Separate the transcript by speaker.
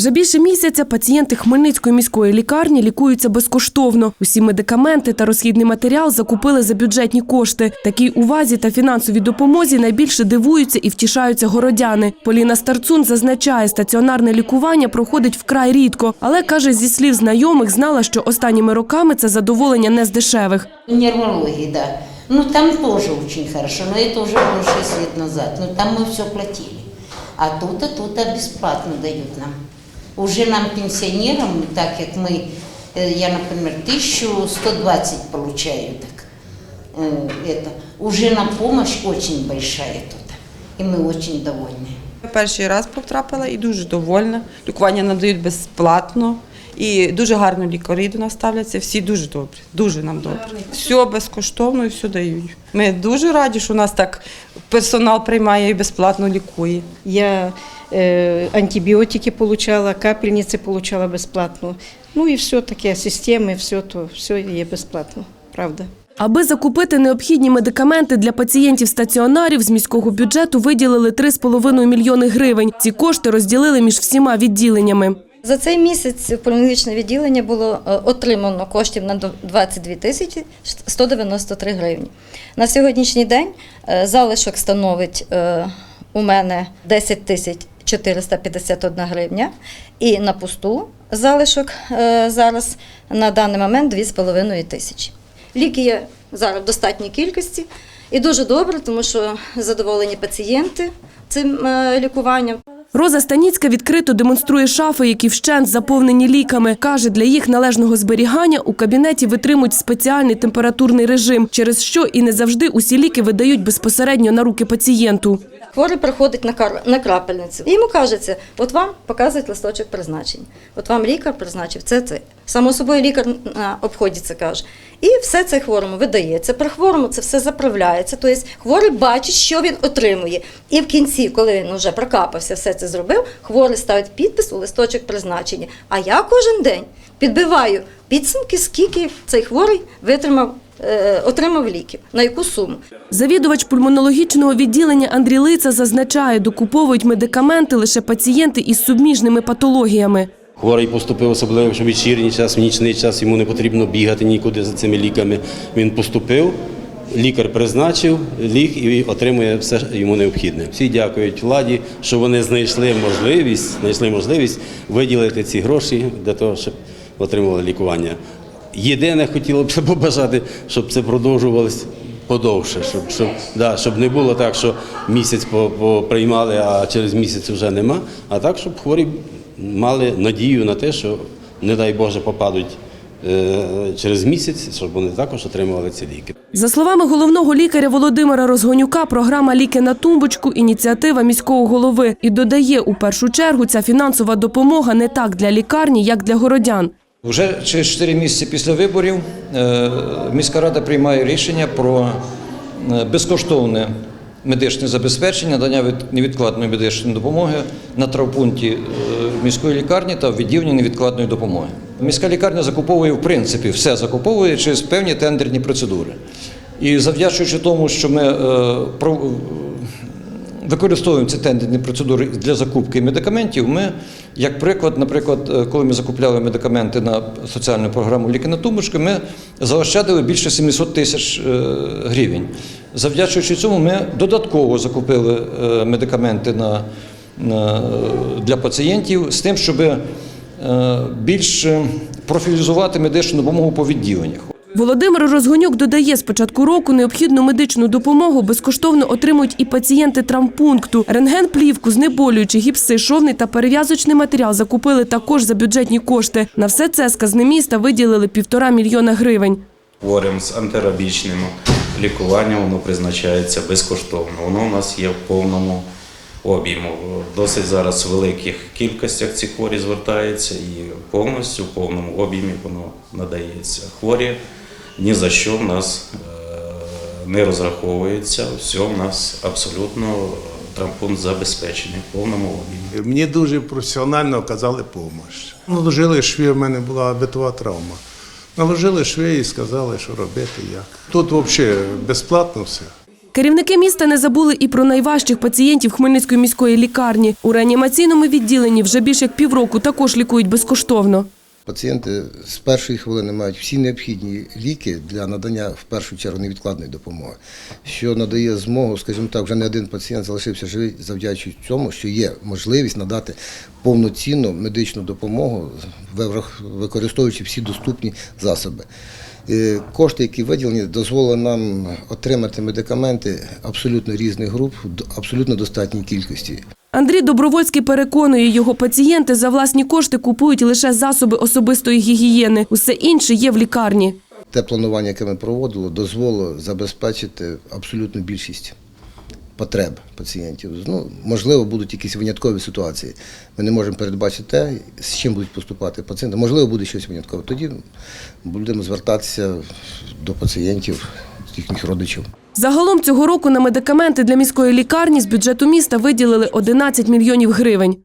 Speaker 1: Вже більше місяця пацієнти Хмельницької міської лікарні лікуються безкоштовно. Усі медикаменти та розхідний матеріал закупили за бюджетні кошти. Такій увазі та фінансовій допомозі найбільше дивуються і втішаються городяни. Поліна Старцун зазначає, стаціонарне лікування проходить вкрай рідко, але каже, зі слів знайомих знала, що останніми роками це задоволення не з дешевих.
Speaker 2: Нервологии, да. Ну, там тоже очень хорошо, но это уже было 6 лет назад. Но там мы все платили. А тут, а тут а бесплатно дают нам. Уже нам, пенсионерам, так как мы, э, я, например, 1120 получаю, так, э, это, уже на помощь очень большая тут. И мы очень довольны.
Speaker 3: Перший раз потрапила і дуже довольна. Лікування надають безплатно. І дуже гарно лікарі до нас ставляться. Всі дуже добрі, дуже нам добре. Все безкоштовно і все дають. Ми дуже раді, що у нас так персонал приймає і безплатно лікує.
Speaker 4: Я э, антибиотики получала, капельницы получала бесплатно. Ну и все таки системы, все то, все є безплатно, правда.
Speaker 1: Аби закупити необхідні медикаменти для пацієнтів стаціонарів, з міського бюджету виділили 3,5 мільйони гривень. Ці кошти розділили між всіма відділеннями.
Speaker 5: За цей місяць в відділення було е, отримано коштів на 22 тисячі 193 гривні. На сьогоднішній день е, залишок становить е, у мене 10 тисяч 451 гривня і на пусту залишок е, зараз на даний момент 2,5 тисячі. Ліки є зараз в достатній кількості і дуже добре, тому що задоволені пацієнти цим е, лікуванням.
Speaker 1: Роза Станіцька відкрито демонструє шафи, які вщент заповнені ліками. Каже, для їх належного зберігання у кабінеті витримують спеціальний температурний режим, через що і не завжди усі ліки видають безпосередньо на руки пацієнту.
Speaker 5: Хворий приходить на, кар... на крапельницю. І йому кажеться, от вам показують листочок призначень. От вам лікар призначив це це. Само собою лікар на обході каже. І все це хворому видається. При хворому це все заправляється. Тобто хворий бачить, що він отримує. І в кінці, коли він вже прокапався, все це зробив, хворий ставить підпис у листочок призначення. А я кожен день підбиваю підсумки, скільки цей хворий витримав, е, отримав ліків, на яку суму.
Speaker 1: Завідувач пульмонологічного відділення Андрій Лица зазначає, докуповують медикаменти лише пацієнти із субміжними патологіями.
Speaker 6: Хворий поступив, особливо якщо вечірній час, в нічний час йому не потрібно бігати нікуди за цими ліками. Він поступив, лікар призначив лік і отримує все йому необхідне. Всі дякують владі, що вони знайшли можливість, знайшли можливість виділити ці гроші для того, щоб отримували лікування. Єдине хотіло б побажати, щоб це продовжувалось подовше, щоб, щоб, да, щоб не було так, що місяць по- по- приймали, а через місяць вже нема. А так, щоб хворі мали надію на те, що, не дай Боже, попадуть через місяць, щоб вони також отримували ці ліки.
Speaker 1: За словами головного лікаря Володимира Розгонюка, програма Ліки на тумбочку ініціатива міського голови і додає, у першу чергу ця фінансова допомога не так для лікарні, як для городян.
Speaker 7: Вже через 4 місяці після виборів е, міська рада приймає рішення про е, безкоштовне медичне забезпечення, надання невідкладної медичної допомоги на травпункті е, міської лікарні та відділенні невідкладної допомоги. Міська лікарня закуповує в принципі все закуповує через певні тендерні процедури. І завдячуючи тому, що ми е, використовуємо ці тендерні процедури для закупки медикаментів. Ми, як приклад, наприклад, е, коли ми закупляли медикаменти на соціальну програму Ліки на тумбочку, ми заощадили більше 700 тисяч е, гривень. Завдячуючи цьому, ми додатково закупили е, медикаменти на, для пацієнтів з тим, щоб е, більш е, профілізувати медичну допомогу по відділеннях.
Speaker 1: Володимир Розгонюк додає, з початку року необхідну медичну допомогу безкоштовно отримують і пацієнти травмпункту. Рентген, плівку, знеболюючі, гіпси, шовний та перев'язочний матеріал закупили також за бюджетні кошти. На все це з казни міста виділили півтора мільйона гривень.
Speaker 8: Хворим з антирабічним лікуванням воно призначається безкоштовно. Воно у нас є в повному об'єму. Досить зараз в великих кількостях ці хворі звертаються і повністю в повному об'ємі воно надається. Хворі ні за що в нас е, не розраховується. Все в нас абсолютно травмпункт забезпечений в повному об'ємі.
Speaker 9: Мені дуже професіонально оказали допомогу. Наложили шви, в мене була битова травма. Наложили шви і сказали, що робити як. Тут взагалі безплатно все.
Speaker 1: Керівники міста не забули і про найважчих пацієнтів Хмельницької міської лікарні. У реанімаційному відділенні вже більше як півроку також лікують безкоштовно.
Speaker 10: Пацієнти з першої хвилини мають всі необхідні ліки для надання в першу чергу невідкладної допомоги, що надає змогу, скажімо так, вже не один пацієнт залишився живий завдячуючи цьому, що є можливість надати повноцінну медичну допомогу, використовуючи всі доступні засоби. Е, Кошти, які виділені, дозволили нам отримати медикаменти абсолютно різних груп абсолютно достатній кількості.
Speaker 1: Андрій Добровольський переконує, його пацієнти за власні кошти купують лише засоби особистої гігієни. Усе інше є в лікарні.
Speaker 10: Те планування, яке ми проводили, дозволило забезпечити абсолютну більшість потреб пацієнтів. Ну, можливо, будуть якісь виняткові ситуації. Ми не можемо передбачити те, з чим будуть поступати пацієнти. Можливо, буде щось виняткове. Тоді будемо звертатися до пацієнтів, їхніх родичів.
Speaker 1: Загалом цього року на медикаменти для міської лікарні з бюджету міста виділили 11 мільйонів гривень.